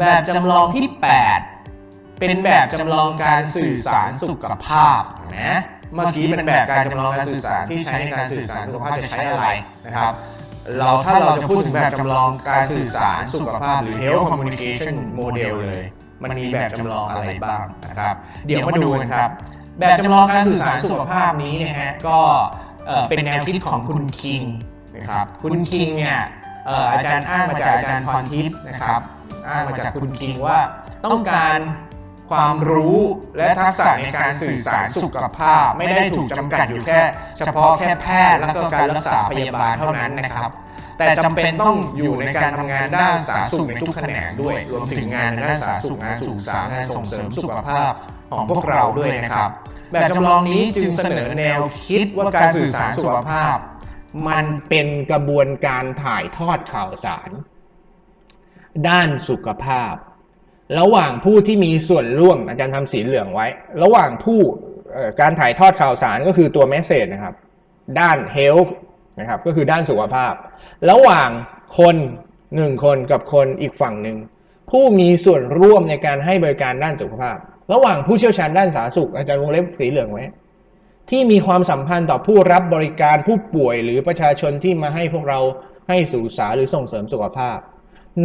แบบจำลองที่ 8 เป็นแบบจำลองการสื่อสารสุขภาพนะเมื่อกี้เป็นแบบการจำลองการสื่อสารที่ใช้ในการสื่อสารสุขภาพจะใช้อะไรนะครับ เราถ้าเราจะพูดถึงแบบจำลองการสื่อสารสุขภาพหรือ health communication model เลย มันมีแบบจำลองอะไรบ้างนะครับ เดี๋ยวมาดูกันครับ แบบจำลองการสื่อสารสุขภาพนี้นะฮะก็เป็นแนวคิดของคุณคิงนะครับ คุณคิงเนี่ยเอ่ออาจารย์อ้างมาจากอาจารย์พรทิพย์นะครับ อ้างมาจากคุณคิงว่าต้องการความรู้และทักษะในการสื่อสารสุขภาพ ไม่ได้ถูกจำกัดอยู่แค่ เฉพาะแค่แพทย์แล้วก็การรักษาพยาบาลเท่านั้นนะครับ แต่จำเป็นต้องอยู่ในการทำงานด้านสาธารณสุขในทุกแขนงด้วย รวมถึงงานด้านสาธารณสุขงานศึกษางานส่งเสริมสุขภาพของพวกเราด้วยนะครับ แบบจำลองนี้จึงเสนอแนวคิดว่าการสื่อสารสุขภาพ มันเป็นกระบวนการถ่ายทอดข่าวสาร ด้านสุขภาพ ระหว่างผู้ที่มีส่วนร่วมอาจารย์ทำสีเหลืองไว้ ระหว่างผู้การถ่ายทอดข่าวสารก็คือตัวเมสเซจนะครับ ด้าน health นะครับก็คือด้านสุขภาพ ระหว่างคนหนึ่งคนกับคนอีกฝั่งหนึ่งผู้มีส่วนร่วมในการให้บริการด้านสุขภาพ ระหว่างผู้เชี่ยวชาญด้านสาธารณสุขอาจารย์วงเล็บสีเหลืองไว้ ที่มีความสัมพันธ์ต่อผู้รับบริการผู้ป่วยหรือประชาชนที่มาให้พวกเราให้สื่สารหรือส่งเสริมสุขภาพ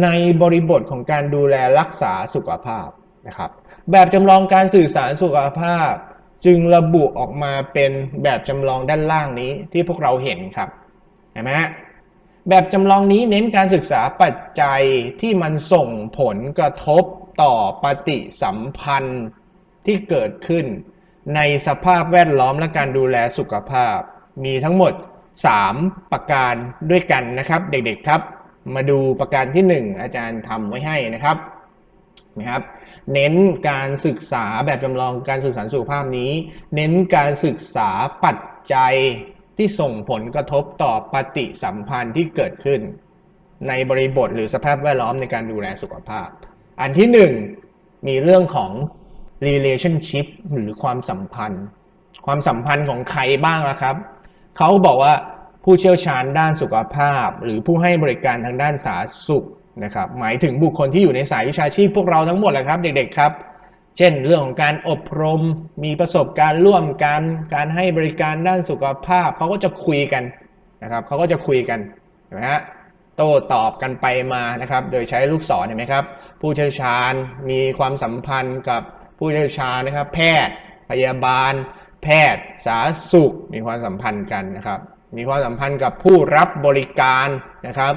ในบริบทของการดูแลรักษาสุขภาพนะครับ แบบจำลองการสื่อสารสุขภาพ จึงระบุออกมาเป็นแบบจำลองด้านล่างนี้ที่พวกเราเห็นครับเห็นไหมฮะแบบจำลองนี้เน้นการศึกษาปัจจัยที่มันส่งผลกระทบต่อปฏิสัมพันธ์ที่เกิดขึ้น ในสภาพแวดล้อมและการดูแลสุขภาพ มีทั้งหมด 3 ประการด้วยกันนะครับ เด็กๆครับ มาดูประการที่ 1 อาจารย์ทำไว้ให้นะครับนะครับ เน้นการศึกษาแบบจำลองการสื่อสารสุขภาพนี้ เน้นการศึกษาปัจจัยที่ส่งผลกระทบต่อปฏิสัมพันธ์ที่เกิดขึ้น ในบริบทหรือสภาพแวดล้อมในการดูแลสุขภาพ อันที่หนึ่งมีเรื่องของ relationship หรือความสัมพันธ์ ความสัมพันธ์ของใครบ้างล่ะครับ เขาบอกว่า ผู้เชี่ยวชาญด้านสุขภาพ หรือผู้ให้บริการทางด้านสาธารณสุขนะครับหมายถึงบุคคลที่อยู่ในสายวิชาชีพพวกเราทั้งหมดแหละครับ เด็กๆครับ เช่นเรื่องของการอบรม มีประสบการณ์ร่วมกันการให้บริการด้านสุขภาพเขาก็จะคุยกันนะครับเขาก็จะคุยกันเห็นไหมฮะโต้ตอบกันไปมานะครับ โดยใช้ลูกศรเห็นไหมครับ ผู้เชี่ยวชาญมีความสัมพันธ์กับผู้เชี่ยวชาญนะครับ แพทย์ พยาบาล แพทย์ สาธารณสุข มีความสัมพันธ์กันนะครับ มีความสัมพันธ์กับผู้รับบริการนะครับ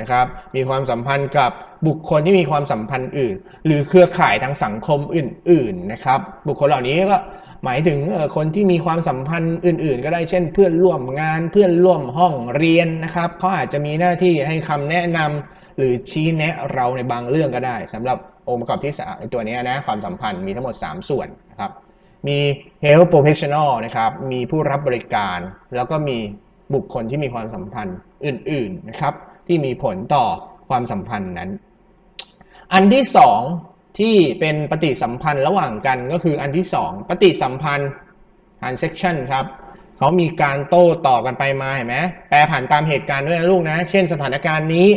นะครับ มีความสัมพันธ์กับบุคคลที่มีความสัมพันธ์อื่น หรือเครือข่ายทางสังคมอื่น ๆนะครับ บุคคลเหล่านี้ก็หมายถึงคนที่มีความสัมพันธ์อื่น ๆ ก็ได้เช่น เพื่อนร่วมงานเพื่อนร่วมห้องเรียนนะครับเขาอาจจะมีหน้าที่ให้คำแนะนำหรือชี้แนะเราในบางเรื่องก็ได้สำหรับองค์ประกอบที่สตัวนี้นะความสัมพันธ์มีทั้งหมด 3 ส่วนนะครับมี health professional นะครับมีผู้รับบริการแล้วก็มี บุคคลที่มีความสัมพันธ์อื่น ๆนะครับ ที่มีผลต่อความสัมพันธ์นั้น อันที่สองที่เป็นปฏิสัมพันธ์ระหว่างกันก็คืออันที่สองปฏิสัมพันธ์ transaction ครับเขามีการโต้ตอบกันไปมาเห็นไหมแปรผันตามเหตุการณ์ด้วยนะลูกนะ เช่นสถานการณ์นี้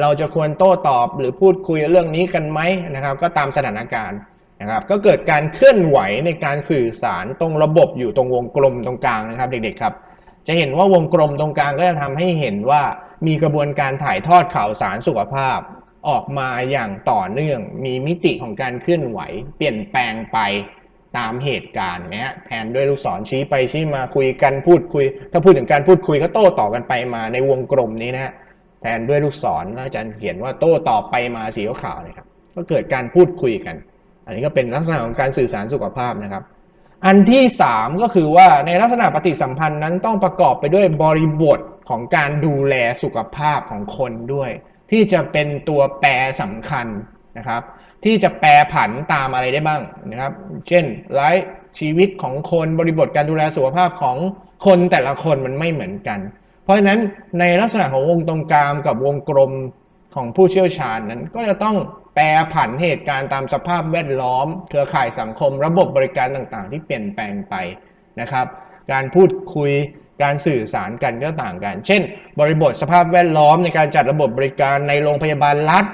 เราจะควรโต้ตอบหรือพูดคุยเรื่องนี้กันไหมนะครับ ก็ตามสถานการณ์นะครับ ก็เกิดการเคลื่อนไหวในการสื่อสารตรงระบบอยู่ตรงวงกลมตรงกลางนะครับ เด็กๆครับ จะเห็นว่าวงกลมตรงกลางก็จะทำให้เห็นว่ามีกระบวนการถ่ายทอดข่าวสารสุขภาพ ออกมาอย่างต่อเนื่อง มีมิติของการเคลื่อนไหว เปลี่ยนแปลงไปตามเหตุการณ์นะฮะแทนด้วยลูกศรชี้ไปชี้มาคุยกันพูดคุย ถ้าพูดถึงการพูดคุยก็โต้ตอบกันไปมาในวงกลมนี้นะฮะแทนด้วยลูกศรอาจารย์เขียนว่าโต้ตอบไปมาสีขาวนะครับ ก็เกิดการพูดคุยกัน อันนี้ก็เป็นลักษณะของการสื่อสารสุขภาพนะครับ อันที่ 3 ก็คือว่าในลักษณะปฏิสัมพันธ์นั้นต้องประกอบไปด้วยบริบทของการดูแลสุขภาพของคนด้วย ที่จะเป็นตัวแปรสำคัญนะครับ ที่จะแปรผันตามอะไรได้บ้างนะครับ เช่นไลฟ์ชีวิตของคนบริบทการดูแลสุขภาพของคนแต่ละคนมันไม่เหมือนกัน เพราะฉะนั้นในลักษณะของวงตรงกลางกับวงกลม ของผู้เชี่ยวชาญนั้น ก็จะต้องแปรผันเหตุการณ์ตามสภาพแวดล้อม เครือข่ายสังคม ระบบบริการต่างๆ ที่เปลี่ยนแปลงไปนะครับ การพูดคุยการสื่อสารกันก็ต่างกัน เช่น บริบทสภาพแวดล้อมในการจัดระบบบริการในโรงพยาบาลรัฐ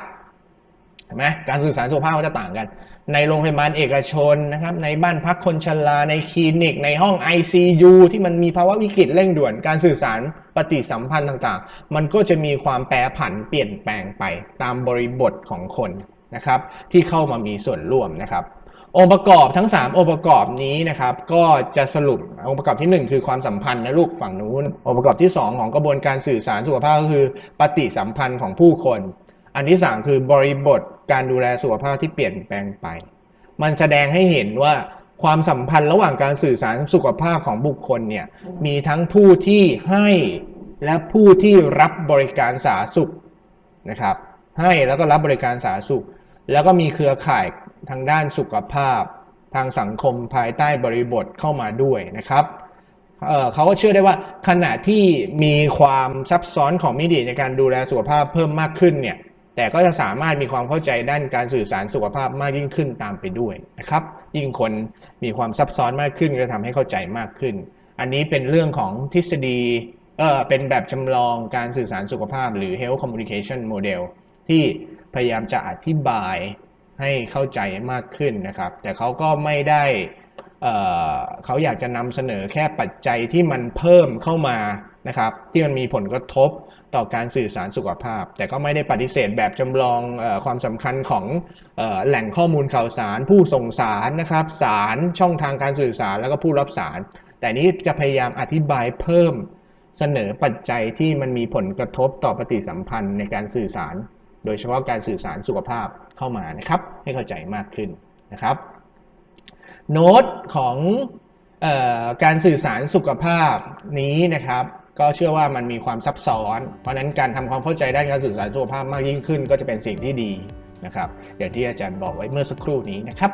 เห็นไหมการสื่อสารสุขภาพก็จะต่างกัน ในโรงพยาบาลเอกชนนะครับ ในบ้านพักคนชราในคลินิก ในห้อง ICU ที่มันมีภาวะวิกฤตเร่งด่วนการสื่อสารปฏิสัมพันธ์ต่างๆ มันก็จะมีความแปรผันเปลี่ยนแปลงไปตามบริบทของคนนะครับที่เข้ามามีส่วนร่วมนะครับ องค์ประกอบทั้ง 3 องค์ประกอบนี้นะครับ ก็จะสรุปองค์ประกอบทีหนึ่1 คือความสัมพันธ์นะลูกฝั่งนู้น องค์ประกอบที่ 2 ของกระบวนการสื่อสารสุขภาพก็คือ ปฏิสัมพันธ์ของผู้คน อันที่3คือบริบทการดูแลสุขภาพที่เปลี่ยนแปลงไป มันแสดงให้เห็นว่าความสัมพันธ์ระหว่างการสื่อสารสุขภาพของบุคคลเนี่ยมีทั้งผู้ที่ให้และผู้ที่รับบริการสาธารณสุขนะครับ ให้แล้วก็รับบริการสาธารณสุข แล้วก็มีเครือข่ายทางด้านสุขภาพ ทางสังคมภายใต้บริบทเข้ามาด้วยนะครับเเขาก็เชื่อได้ว่าขณะที่มีความซับซ้อนของมิติในการดูแลสุขภาพเพิ่มมากขึ้นเนี่ย แต่ก็จะสามารถมีความเข้าใจด้านการสื่อสารสุขภาพมากยิ่งขึ้นตามไปด้วยนะครับ ยิ่งคนมีความซับซ้อนมากขึ้นก็ทำให้เข้าใจมากขึ้น อันนี้เป็นเรื่องของทฤษฎีเออเป็นแบบจำลองการสื่อสารสุขภาพ หรือ health communication model ที่พยายามจะอธิบายให้เข้าใจมากขึ้นนะครับ แต่เขาก็ไม่ได้เออเขาอยากจะนำเสนอแค่ปัจจัยที่มันเพิ่มเข้ามานะครับ ที่มันมีผลกระทบ ต่อการสื่อสารสุขภาพ แต่ก็ไม่ได้ปฏิเสธแบบจำลองอความสำคัญของออแหล่งข้อมูลข่าวสาร ผู้ส่งสารนะครับ สารช่องทางการสื่อสารแล้วก็ผู้รับสาร แต่นี้จะพยายามอธิบายเพิ่มเสนอปัจจัยที่มันมีผลกระทบต่อปฏิสัมพันธ์ในการสื่อสาร โดยเฉพาะการสื่อสารสุขภาพเข้ามานะครับ ให้เข้าใจมากขึ้นนะครับโน้ตของออการสื่อสารสุขภาพนี้นะครับ ก็เชื่อว่ามันมีความซับซ้อน เพราะนั้นการทำความเข้าใจด้านการสื่อสารสุขภาพมากยิ่งขึ้น ก็จะเป็นสิ่งที่ดีนะครับอย่างที่อาจารย์บอกไว้เมื่อสักครู่นี้นะครับ